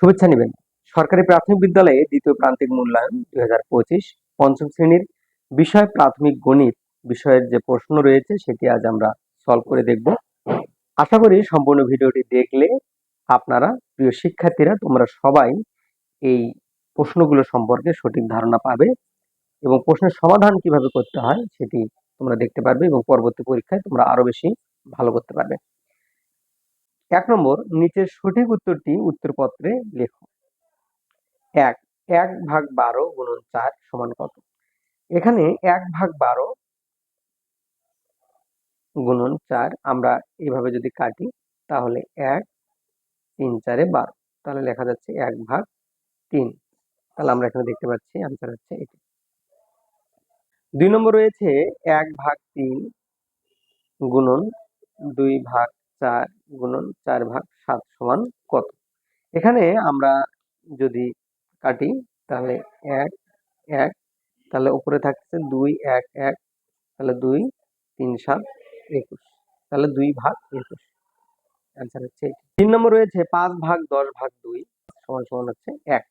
শুভেচ্ছা নেবেন। সরকারি প্রাথমিক বিদ্যালয়ে দ্বিতীয় প্রান্তিক মূল্যায়ন দুই হাজার পঁচিশ পঞ্চম শ্রেণির বিষয় প্রাথমিক গণিত বিষয়ের যে প্রশ্ন রয়েছে সেটি আজ আমরা সলভ করে দেখব। আশা করি সম্পূর্ণ ভিডিওটি দেখলে আপনারা প্রিয় শিক্ষার্থীরা তোমরা সবাই এই প্রশ্নগুলো সম্পর্কে সঠিক ধারণা পাবে এবং প্রশ্নের সমাধান কীভাবে করতে হয় সেটি তোমরা দেখতে পারবে এবং পরবর্তী পরীক্ষায় তোমরা আরও বেশি ভালো করতে পারবে। এক নম্বর, নিচের সঠিক উত্তরটি উত্তরপত্রে লেখো। এক এক ভাগ বারো গুণন চার সমান কত? এখানে এক ভাগ বারো গুণন চার আমরা এইভাবে যদি কাটি, তাহলে এক তিন চারে বারো। তাহলে লেখা যাচ্ছে এক ভাগ তিন। তাহলে আমরা এখানে দেখতে পাচ্ছি আনসার হচ্ছে এটি। দুই নম্বর রয়েছে এক ভাগ তিন গুণন দুই ভাগ চার গুণন চার ভাগ সাত সমান কত? এখানে আমরা যদি কাটি, তাহলে এক এক, তাহলে উপরে থাকছে দুই, এক এক, তাহলে দুই, তিন, সাত, একুশ। তাহলে দুই ভাগ একুশ। অ্যান্সার হচ্ছে তিন নম্বর রয়েছে পাঁচ ভাগ দশ ভাগ দুই, সমান সমান হচ্ছে এক।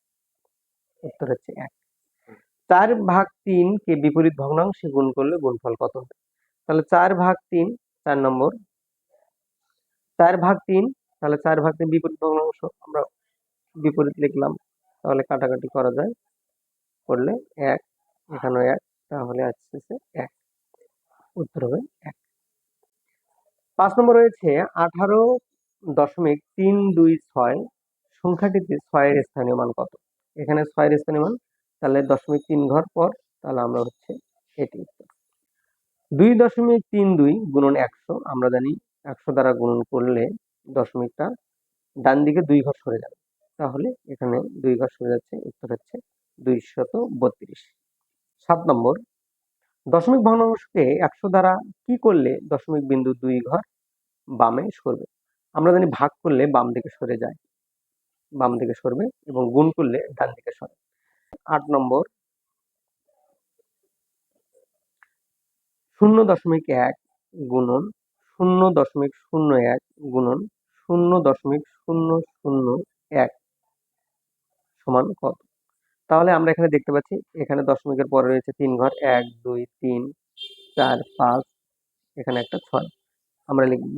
উত্তর হচ্ছে এক। চার ভাগ তিন কে বিপরীত ভগ্নাংশে গুণ করলে গুণফল কত হবে? তাহলে চার ভাগ তিন, চার নম্বর চার ভাগ তিন, তাহলে চার ভাগ তিন বিপরীত ভগ্নাংশ আমরা বিপরীত লিখলাম। তাহলে কাটাকাটি করা যায়। করলে এক, এখানেও এক, তাহলে আসতেছে এক। উত্তর হবে এক। পাঁচ নম্বর রয়েছে আঠারো দশমিক তিন দুই ছয়, সংখ্যাটিতে ছয়ের স্থানীয় মান কত? এখানে ছয়ের স্থানীয় মান, তাহলে দশমিক তিন ঘর পর, তাহলে আমরা হচ্ছে এটি উত্তর। দুই দশমিক তিন দুই গুণন একশো, আমরা জানি একশো দ্বারা গুণন করলে দশমিকটা ডান দিকে দুই ঘর সরে যাবে। তাহলে এখানে দুই ঘর সরে যাচ্ছে, উত্তর হচ্ছে দুইশত বত্রিশ সাত নম্বর, দশমিক ভগ্নাংশকে একশো দ্বারা কি করলে দশমিক বিন্দু দুই ঘর বামে সরবে? আমরা জানি ভাগ করলে বাম দিকে সরে যায়, বাম দিকে সরবে এবং গুণ করলে ডান দিকে সরে। আট নম্বর, শূন্য দশমিক এক গুণন শূন্য দশমিক শূন্য এক গুণন শূন্য দশমিক শূন্য শূন্য এক সমান কত? তাহলে আমরা এখানে দেখতে পাচ্ছি, এখানে দশমিকের পরে রয়েছে তিন ঘর, এক, দুই, তিন, চার, পাঁচ, এখানে একটা ছয়। আমরা লিখব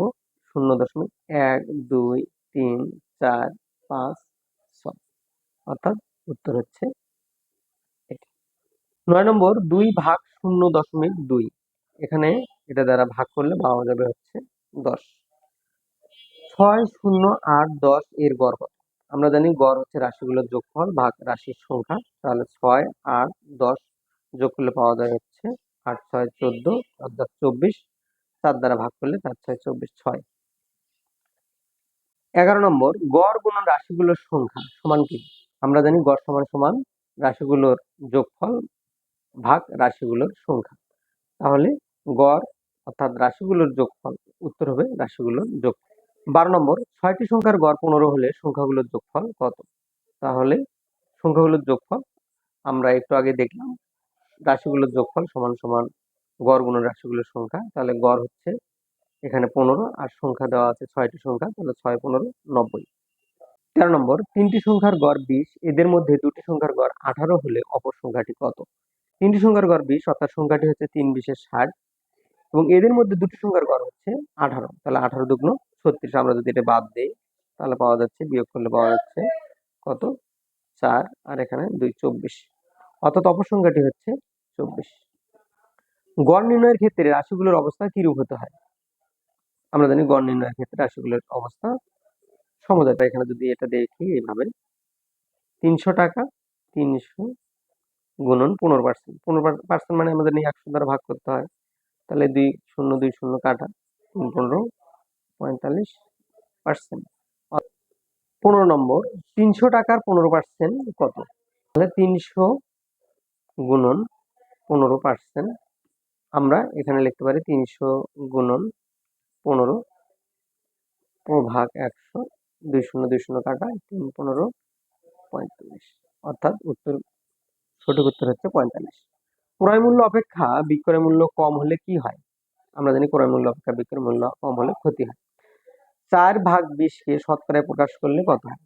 শূন্য দশমিক এক, দুই, তিন, চার, পাঁচ, ছয়। অর্থাৎ উত্তর হচ্ছে নয় নম্বর, দুই ভাগ শূন্য দশমিক দুই। এখানে এটা দ্বারা ভাগ করলে পাওয়া যাবে হচ্ছে দশ। ছয় শূন্য আট দশ এর গড় কত? আমরা জানি গড় হচ্ছে রাশিগুলোর যোগফল ভাগ রাশির সংখ্যা। তাহলে ছয়, আট, দশ যোগ করলে পাওয়া যায় হচ্ছে আট, ছয়, চোদ্দ অর্থাৎ চব্বিশ। চার দ্বারা ভাগ করলে চার, ছয়, চব্বিশ, ছয়। এগারো নম্বর, গড় গুণন রাশিগুলোর সংখ্যা সমান কি? আমরা জানি গড় সমান সমান রাশিগুলোর যোগফল ভাগ রাশিগুলোর সংখ্যা। তাহলে গড় অর্থাৎ রাশিগুলোর যোগফল, উত্তর হবে রাশিগুলোর যোগ বারো নম্বর, ছয়টি সংখ্যার গড় পনেরো হলে সংখ্যাগুলোর যোগফল কত? তাহলে সংখ্যাগুলোর যোগফল আমরা একটু আগে দেখলাম, রাশিগুলোর যোগফল সমান সমান গড় গুণন রাশিগুলোর সংখ্যা, তাহলে গড় হচ্ছে এখানে পনেরো আর সংখ্যা দেওয়া আছে ছয়টি সংখ্যা, তাহলে ছয়, পনেরো, নব্বই। তেরো নম্বর, তিনটি সংখ্যার গড় বিশ, এদের মধ্যে দুটি সংখ্যার গড় আঠারো হলে অপর সংখ্যাটি কত? তিনটি সংখ্যার গড় বিশ, অর্থাৎ সংখ্যাটি হচ্ছে তিন বিশের ষাট এবং এদের মধ্যে দুটি সংখ্যার গড় হচ্ছে আঠারো। তাহলে আঠারো দুগ্ন ছত্রিশ আমরা যদি এটা বাদ দিই, তাহলে পাওয়া যাচ্ছে, বিয়োগ করলে পাওয়া যাচ্ছে কত? চার, আর এখানে দুই, চব্বিশ। অর্থাৎ অপসংখ্যাটি হচ্ছে চব্বিশ। গড় নির্ণয়ের ক্ষেত্রে রাশিগুলোর অবস্থা কিরূপ হতে হয়? আমরা জানি গড় নির্ণয়ের ক্ষেত্রে রাশিগুলোর অবস্থা সমজাতা এখানে যদি এটা দেখি এইভাবে, তিনশো টাকা তিনশো গুণন পনেরো পার্সেন্ট। পনেরো পার্সেন্ট মানে আমাদের নিয়ে একশো দ্বারা ভাগ করতে হয়। তাহলে দুই শূন্য দুই শূন্য কাটা তিন পনেরো পঁয়তাল্লিশ পার্সেন্ট পনেরো নম্বর, তিনশো টাকার পনেরো পার্সেন্ট কত? তাহলে তিনশো গুণন পনেরো পার্সেন্ট আমরা এখানে লিখতে পারি তিনশো গুণন পনেরো ভাগ একশো, দুই শূন্য দুই শূন্য কাটা তিন পনেরো পঁয়তাল্লিশ। অর্থাৎ উত্তর, সঠিক উত্তর হচ্ছে পঁয়তাল্লিশ। ক্রয় মূল্য অপেক্ষা বিক্রয় মূল্য কম হলে কি হয়? আমরা জানি ক্রয় মূল্য অপেক্ষা বিক্রয় মূল্য কম হলে ক্ষতি হয়। চার ভাগ বিশকে শতকরায় প্রকাশ করলে কত হয়?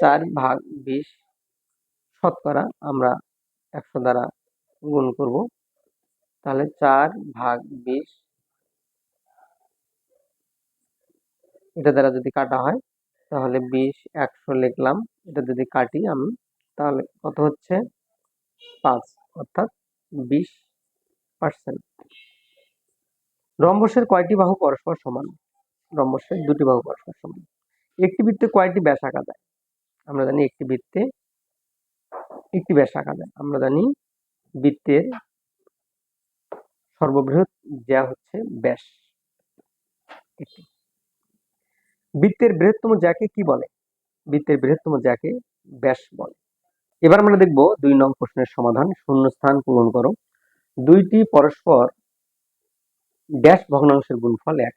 চার ভাগ বিশ শতকরা আমরা একশো দ্বারা গুণ করব। তাহলে চার ভাগ বিশ, এটা দ্বারা যদি কাটা হয় তাহলে বিশ, একশো লিখলাম। এটা যদি কাটি আমি, তাহলে কত হচ্ছে? পাঁচ, অর্থাৎ বিশ পার্সেন্ট রম্বসের কয়টি বাহু পরস্পর সমান? রম্বসের দুটি বাহু পরস্পর সমান। একটি বৃত্তে কয়টি ব্যাস আঁকা যায়? আমরা জানি একটি বৃত্তে একটি ব্যাস আঁকা যায়। আমরা জানি বৃত্তের সর্ববৃহৎ যা হচ্ছে ব্যাস। একটি। বৃত্তের বৃহত্তম জ্যাকে কি বলে? বৃত্তের বৃহত্তম জ্যাকে ব্যাস বলে। এবার আমরা দেখব দুই নং প্রশ্নের সমাধান। শূন্য স্থান পূরণ করো। দুইটি পরস্পর ড্যাশ ভগ্নাংশের গুণফল এক।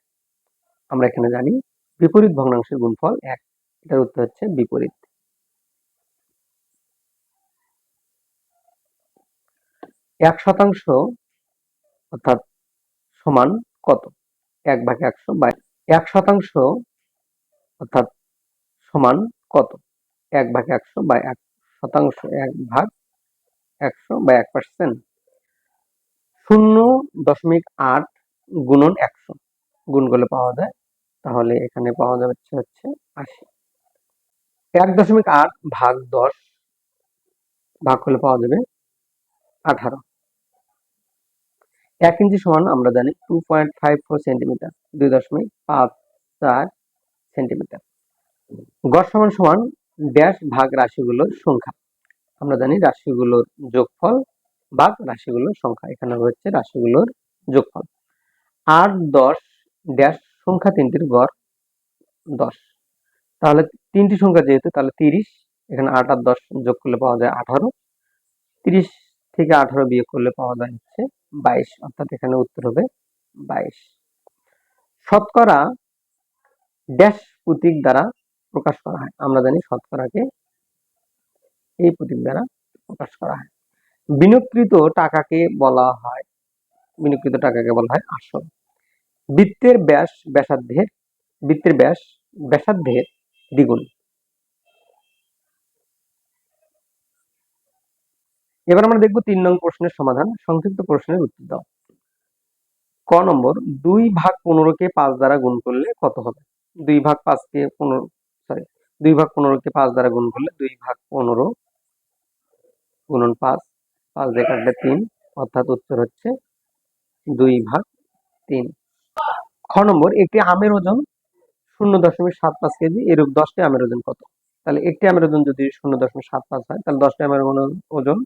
আমরা এখানে জানি বিপরীত ভগ্নাংশের গুণফল এক। এটার উত্তর হচ্ছে বিপরীত। এক শতাংশ অর্থাৎ সমান কত? এক ভাগ একশো বা এক শতাংশ অর্থাৎ সমান কত? এক ভাগ একশো বা এক শতাংশ এক ভাগ একশো বা এক পার্সেন্ট। শূন্য দশমিক আট গুণন একশো গুণ করলে পাওয়া যায়, তাহলে এখানে পাওয়া যাচ্ছে হচ্ছে আশি। এক দশমিক আট ভাগ দশ ভাগ করলে পাওয়া যাবে আঠারো। এক ইঞ্চি সমান আমরা জানি two point five four centimetre দুই দশমিক পাঁচ চার সেন্টিমিটার। গড় সমান সমান ড্যাশ ভাগ রাশিগুলোর সংখ্যা। আমরা জানি রাশিগুলোর যোগফল ভাগ রাশিগুলোর সংখ্যা। এখানে রয়েছে রাশিগুলোর যোগফল। আট দশ, ড্যাশ সংখ্যা তিনটির গড় দশ। তাহলে তিনটি সংখ্যা যেহেতু, তাহলে তিরিশ। এখানে আট আর দশ যোগ করলে পাওয়া যায় আঠারো। তিরিশ থেকে আঠারো বিয়োগ করলে পাওয়া যায় হচ্ছে বাইশ। অর্থাৎ এখানে উত্তর হবে বাইশ। শতকরা ড্যাশ প্রতীক দ্বারা প্রকাশ করা হয়। আমরা জানি শতকরাকে এই প্রতীক দ্বারা প্রকাশ করা হয়। বিনিয়োগকৃত টাকাকে বলা হয় বিনিয়োগকৃত টাকাকে বলা হয় আসল। বৃত্তের ব্যাস, ব্যাসার্ধের, বৃত্তের ব্যাস, ব্যাসার্ধের দ্বিগুণ। এবার আমরা দেখব তিন নং প্রশ্নের সমাধান, সংক্ষিপ্ত প্রশ্নের উত্তর দাও। ক নম্বর, দুই ভাগ পনেরোকে পাঁচ দ্বারা গুণ করলে কত হবে? দুই ভাগ পাঁচকে পনেরো সরি দুই ভাগ পনেরোকে পাঁচ দ্বারা গুণ করলে দুই ভাগ পনেরো গুণন পাঁচ পাঁচ দিয়ে কাটলে তিন, অর্থাৎ উত্তর হচ্ছে দুই ভাগ তিন। খ নম্বর, একটি আমের ওজন শূন্য দশমিক সাত পাঁচ কেজি, এরূপ দশটি আমের ওজন কত? তাহলে একটি আমের ওজন যদি শূন্য দশমিক সাত পাঁচ হয়, তাহলে দশটি আমের ওজন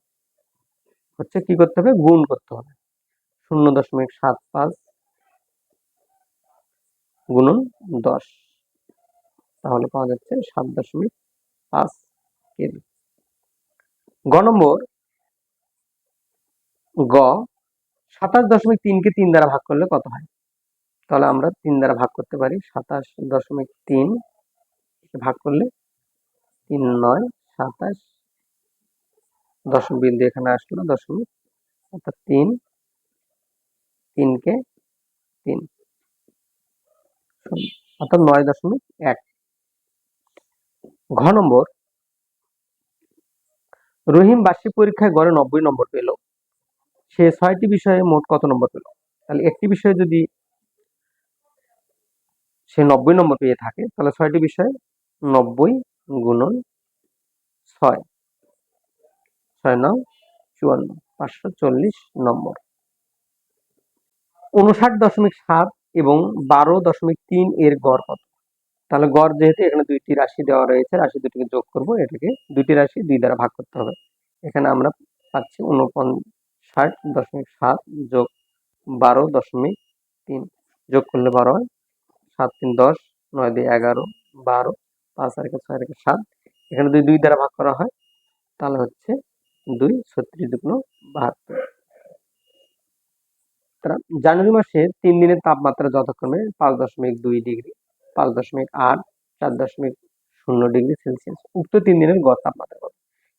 হচ্ছে কি করতে হবে? গুণ করতে হবে। শূন্য দশমিক সাত পাঁচ গুণন দশ। তাহলে পাওয়া যাচ্ছে সাত দশমিক পাঁচ কেজি। গ নম্বর, গ সাতাশ দশমিক তিনকে তিন দ্বারা ভাগ করলে কত হয়? তাহলে আমরা তিন দ্বারা ভাগ করতে পারি, সাতাশ দশমিক তিন ভাগ করলে তিন নয় সাতাশ দশমিক বিন্দু এখানে আসলো দশমিক, অর্থাৎ তিন, তিনকে তিন। অর্থাৎ নয় দশমিক এক। ঘ নম্বর, রহিম বার্ষিক পরীক্ষায় গড়ে নব্বই নম্বর পেল। সে ছয়টি বিষয়ে মোট কত নম্বর পেল? তাহলে একটি বিষয়ে যদি সে নব্বই নম্বর পেয়ে থাকে, তাহলে ছয়টি বিষয়ে নব্বই গুণন ছয়। ছয় নং চুয়ান্ন, পাঁচশো চল্লিশ নম্বর। উনষাট দশমিক সাত এবং বারো দশমিক তিন এর গড় কত? তাহলে গড় যেহেতু এখানে দুইটি রাশি দেওয়া রয়েছে, রাশি দুটিকে যোগ করব, এটাকে দুইটি রাশি দুই দ্বারা ভাগ করতে হবে। এখানে আমরা পাচ্ছি উনপঞ্চাশ দশমিক সাত যোগ বারো দশমিক তিন। যোগ করলে বারো হয়। সাত তিন দশ, নয় দুই এগারো, বারো, পাঁচ আর ছয় আর সাত। এখানে দুই দুই দ্বারা ভাগ করা হয়, তাহলে হচ্ছে দুই ছত্রিশ দুগুণ বাহাত্তর। জানুয়ারি মাসে তিন দিনের তাপমাত্রা যথাক্রমে পাঁচ দশমিক দুই ডিগ্রি, পাঁচ দশমিক আট, চার দশমিক শূন্য ডিগ্রি সেলসিয়াস। উক্ত তিন দিনের গড় তাপমাত্রা কত?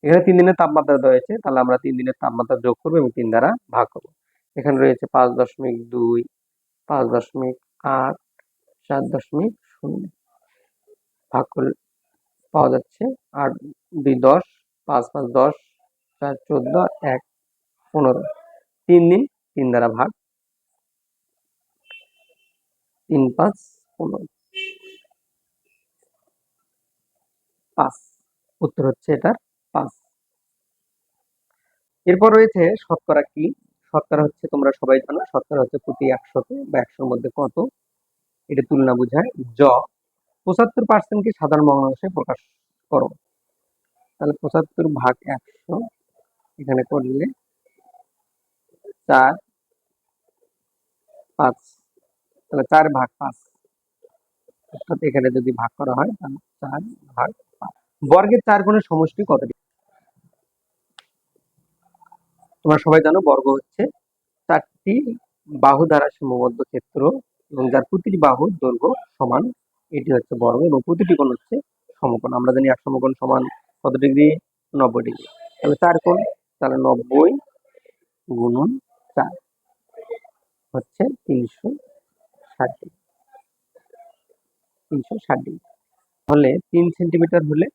এখানে তিন দিনের তাপমাত্রা রয়েছে, তাহলে আমরা তিন দিনের তাপমাত্রা যোগ করব এবং তিন দ্বারা ভাগ করব। এখানে রয়েছে পাঁচ দশমিক দুই, পাঁচ দশমিক আট, চার দশমিক শূন্য। ভাগ করলে পাওয়া যাচ্ছে আট দুই দশ, পাঁচ পাঁচ দশ, চার চোদ্দ, এক পনেরো। তিন দিন তিন দ্বারা ভাগ তিন পাঁচ, পনেরো। পাঁচ। উত্তর হচ্ছে এটার পাঁচ। এরপর রয়েছে শতকরা কি? শতকরা হচ্ছে তোমরা সবাই জানো, শতকরা হচ্ছে প্রতি একশোতে বা একশোর মধ্যে কত? এটা তুলনা বোঝায় জ। পঁচাত্তর পার্সেন্টকে সাধারণ ভগ্নাংশে প্রকাশ করো। তাহলে পঁচাত্তর ভাগ একশো, এখানে করলে চার, পাঁচ। তাহলে চার ভাগ পাঁচ। অর্থাৎ এখানে যদি ভাগ করা হয়, তাহলে চার ভাগ পাঁচ। বর্গের চার গুণের সমষ্টি কতটি তোমরা সবাই জানো বর্গ হচ্ছে চারটি বাহু দ্বারা সীমাবদ্ধ ক্ষেত্র এবং যার প্রতিটি বাহু দৈর্ঘ্য সমান, এটি হচ্ছে বর্গ এবং প্রতিটি কোণ হচ্ছে সমকোণ। আমরা জানি এক সমকোণ সমান কত ডিগ্রি? নব্বই ডিগ্রি। তাহলে চার কোণ, তাহলে নব্বই গুণন চার হচ্ছে তিনশো ষাট ডিগ্রি। তিনশো ষাট ডিগ্রি। তাহলে তিন সেন্টিমিটার হলে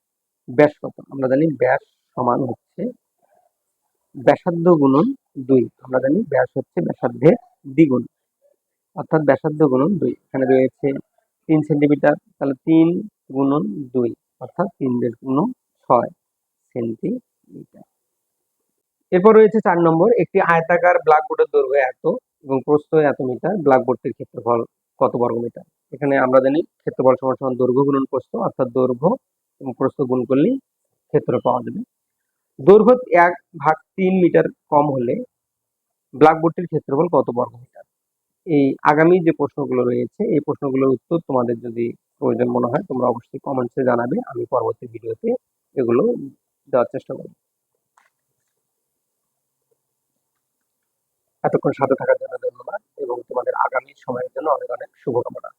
ব্যাস কত? আমরা জানি ব্যাস সমান হচ্ছে ব্যাসার্ধ গুণন দুই। আমরা জানি ব্যাস হচ্ছে ব্যাসার্ধের দ্বিগুণ। অর্থাৎ ব্যাসার্ধ গুণন দুই। এখানে রয়েছে তিন সেন্টিমিটার, তাহলে তিন গুণন দুই, অর্থাৎ তিন দেড় গুণ ছয় সেন্টিমিটার। এরপর রয়েছে চার নম্বর, একটি আয়তাকার ব্ল্যাকবোর্ডের দৈর্ঘ্য এত। এবং প্রস্থ এত মিটার ব্ল্যাকবোর্ডটির ক্ষেত্রফল কত বর্গমিটার এখানে আমরা জানি ক্ষেত্রফল সমান সমান দৈর্ঘ্য গুণন প্রস্থ, অর্থাৎ দৈর্ঘ্য এবং প্রস্থ গুণ করলেই ক্ষেত্র পাওয়া যাবে। দৈর্ঘ্য এক ভাগ তিন মিটার কম হলে ব্ল্যাকবোর্ডটির ক্ষেত্রফল কত বর্গ মিটার? এই আগামী যে প্রশ্নগুলো রয়েছে, এই প্রশ্নগুলোর উত্তর তোমাদের যদি প্রয়োজন মনে হয়, তোমরা অবশ্যই কমেন্টসে জানাবে, আমি পরবর্তী ভিডিওতে এগুলো দেওয়ার চেষ্টা করব। এতক্ষণ সাথে থাকার জন্য ধন্যবাদ এবং তোমাদের আগামী সময়ের জন্য অনেক অনেক শুভকামনা।